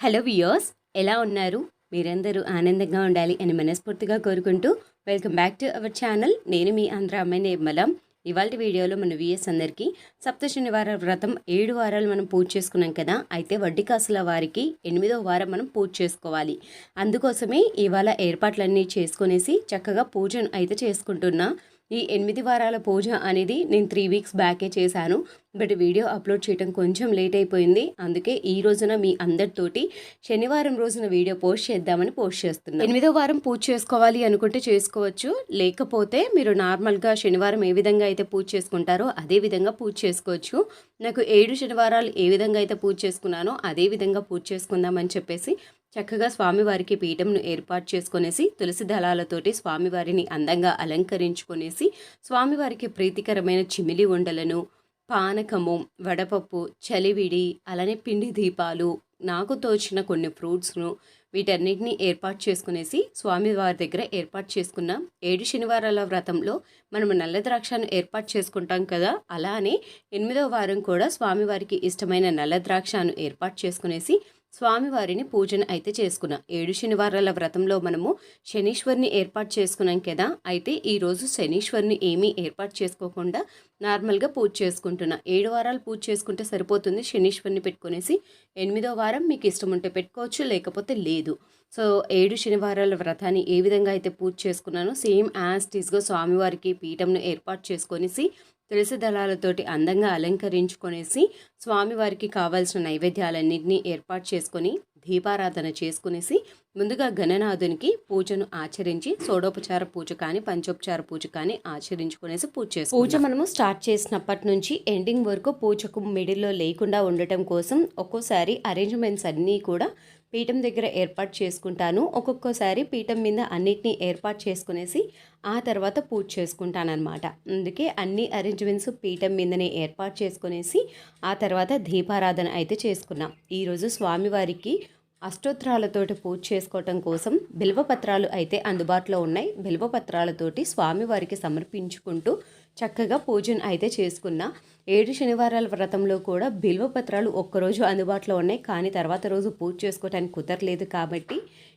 Hello వియోస్ ఎలా ఉన్నారు? మీరందరూ ఆనందంగా ఉండాలి అని మనస్ఫూర్తిగా కోరుకుంటూ welcome back to our channel. నేను మీ ఆంధ్ర అమ్మాయి నిర్మలం. ఇవాళ వీడియోలో మన విఎస్ అందరికీ సప్త శనివార వ్రతం ఏడు వారాలు మనం పూజ చేసుకున్నాం కదా అయితే వడ్డీ కాసుల వారికి ఎనిమిదో వారం మనం పూజ చేసుకోవాలి. అందుకోసమే ఇవాళ ఏర్పాట్లన్నీ చేసుకునేసి చక్కగా పూజను అయితే చేసుకుంటున్నా. ఈ ఎనిమిది వారాల పూజ అనేది నేను త్రీ వీక్స్ బ్యాకే చేశాను. బట్ వీడియో అప్లోడ్ చేయడం కొంచెం లేట్ అయిపోయింది. అందుకే ఈ రోజున మీ అందరితోటి శనివారం రోజున వీడియో పోస్ట్ చేద్దామని పోస్ట్ చేస్తున్నాను. ఎనిమిదో వారం పూజ చేసుకోవాలి అనుకుంటే చేసుకోవచ్చు. లేకపోతే మీరు నార్మల్గా శనివారం ఏ విధంగా అయితే పూజ చేసుకుంటారో అదే విధంగా పూజ చేసుకోవచ్చు. నాకు ఏడు శనివారాలు ఏ విధంగా అయితే పూజ చేసుకున్నానో అదే విధంగా పూజ చేసుకుందామని చెప్పేసి చక్కగా స్వామివారికి పీఠంను ఏర్పాటు చేసుకునేసి తులసి దళాలతోటి స్వామివారిని అందంగా అలంకరించుకునేసి స్వామివారికి ప్రీతికరమైన చిమిలి ఉండలను పానకము వడపప్పు చలివిడి అలానే పిండి దీపాలు నాకు తోచిన కొన్ని ఫ్రూట్స్ను వీటన్నిటిని ఏర్పాటు చేసుకునేసి స్వామివారి దగ్గర ఏర్పాటు చేసుకున్న ఏడు శనివారాల వ్రతంలో మనం నల్ల ద్రాక్షను ఏర్పాటు చేసుకుంటాం కదా అలానే ఎనిమిదో వారం కూడా స్వామివారికి ఇష్టమైన నల్ల ద్రాక్షను ఏర్పాటు చేసుకునేసి స్వామివారిని పూజను అయితే చేసుకున్నాం. ఏడు శనివారాల వ్రతంలో మనము శనీశ్వరిని ఏర్పాటు చేసుకున్నాం కదా అయితే ఈరోజు శనీశ్వరిని ఏమీ ఏర్పాటు చేసుకోకుండా నార్మల్గా పూజ చేసుకుంటున్నా. ఏడు వారాలు పూజ చేసుకుంటే సరిపోతుంది. శనీశ్వరిని పెట్టుకునేసి ఎనిమిదో వారం మీకు ఇష్టం ఉంటే పెట్టుకోవచ్చు లేకపోతే లేదు. సో ఏడు శనివారాల వ్రతాన్ని ఏ విధంగా అయితే పూజ చేసుకున్నానో సేమ్ యాజ్ టీస్గా స్వామివారికి పీఠంను ఏర్పాటు చేసుకొనేసి తులసి దళాలతోటి అందంగా అలంకరించుకొనేసి స్వామివారికి కావాల్సిన నైవేద్యాలన్నింటినీ ఏర్పాటు చేసుకొని దీపారాధన చేసుకునేసి ముందుగా గణనాథునికి పూజను ఆచరించి సోడోపచార పూజ కానీ పంచోపచార పూజ కానీ ఆచరించుకునేసి పూజ చేసి పూజ మనము స్టార్ట్ చేసినప్పటి నుంచి ఎండింగ్ వరకు పూజకు మిడిల్లో లేకుండా ఉండటం కోసం ఒక్కోసారి అరేంజ్మెంట్స్ అన్నీ కూడా పీఠం దగ్గర ఏర్పాటు చేసుకుంటాను. ఒక్కొక్కసారి పీఠం మీద అన్నిటినీ ఏర్పాటు చేసుకునేసి ఆ తర్వాత పూజ చేసుకుంటానన్నమాట. అందుకే అన్ని అరేంజ్మెంట్స్ పీఠం మీదనే ఏర్పాటు చేసుకునేసి ఆ తర్వాత దీపారాధన అయితే చేసుకున్నాం. ఈరోజు స్వామివారికి అష్టోత్తరాలతోటి పూజ చేసుకోవటం కోసం బిల్వపత్రాలు అయితే అందుబాటులో ఉన్నాయి. బిల్వపత్రాలతోటి స్వామివారికి సమర్పించుకుంటూ చక్కగా పూజను అయితే చేసుకున్నా. ఏడు శనివారాల వ్రతంలో కూడా బిల్వపత్రాలు ఒక్కరోజు అందుబాటులో ఉన్నాయి. కానీ తర్వాత రోజు పూజ చేసుకోవటానికి కుదరలేదు కాబట్టి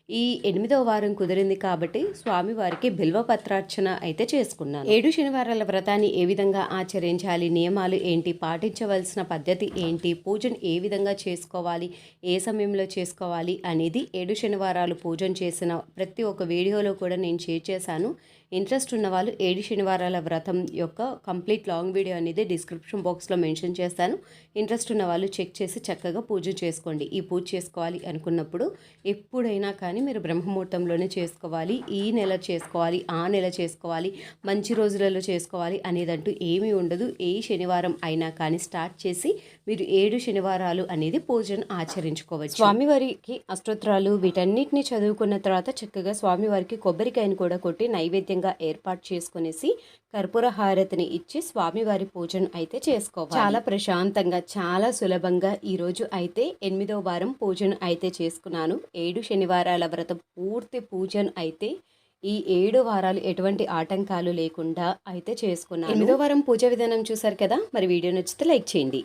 ఈ ఎనిమిదవ వారం కుదిరింది కాబట్టి స్వామివారికి బిల్వపత్రార్చన అయితే చేసుకున్నాను. ఏడు శనివారాల వ్రతాన్ని ఏ విధంగా ఆచరించాలి? నియమాలు ఏంటి? పాటించవలసిన పద్ధతి ఏంటి? పూజను ఏ విధంగా చేసుకోవాలి? ఏ సమయంలో చేసుకోవాలి? అనేది ఏడు శనివారాలు పూజను చేసిన ప్రతి ఒక్క వీడియోలో కూడా నేను షేర్ చేశాను. ఇంట్రెస్ట్ ఉన్న వాళ్ళు ఏడు శనివారాల వ్రతం యొక్క కంప్లీట్ లాంగ్ వీడియో అనేది డిస్క్రిప్షన్ బాక్స్లో మెన్షన్ చేస్తాను. ఇంట్రెస్ట్ ఉన్న వాళ్ళు చెక్ చేసి చక్కగా పూజ చేసుకోండి. ఈ పూజ చేసుకోవాలి అనుకున్నప్పుడు ఎప్పుడైనా కానీ మీరు బ్రహ్మముహూర్తంలోనే చేసుకోవాలి. ఈ నెల చేసుకోవాలి ఆ నెల చేసుకోవాలి మంచి రోజులలో చేసుకోవాలి అనేదంటూ ఏమీ ఉండదు. ఏ శనివారం అయినా కానీ స్టార్ట్ చేసి మీరు ఏడు శనివారాలు అనేది పూజను ఆచరించుకోవచ్చు. స్వామివారికి అష్టోత్తరాలు వీటన్నిటిని చదువుకున్న తర్వాత చక్కగా స్వామివారికి కొబ్బరికాయను కూడా కొట్టి నైవేద్యంగా ఏర్పాటు చేసుకునేసి కర్పూర హారతిని ఇచ్చి స్వామివారి పూజను అయితే చేసుకోవాలి. చాలా ప్రశాంతంగా చాలా సులభంగా ఈ రోజు అయితే ఎనిమిదో వారం పూజను అయితే చేసుకున్నాను. ఏడు శనివారాల వ్రతం పూర్తి పూజను అయితే ఈ ఏడు వారాలు ఎటువంటి ఆటంకాలు లేకుండా అయితే చేసుకున్నాను. ఎనిమిదో వారం పూజ విధానం చూసారు కదా? మరి వీడియో నచ్చితే లైక్ చేయండి.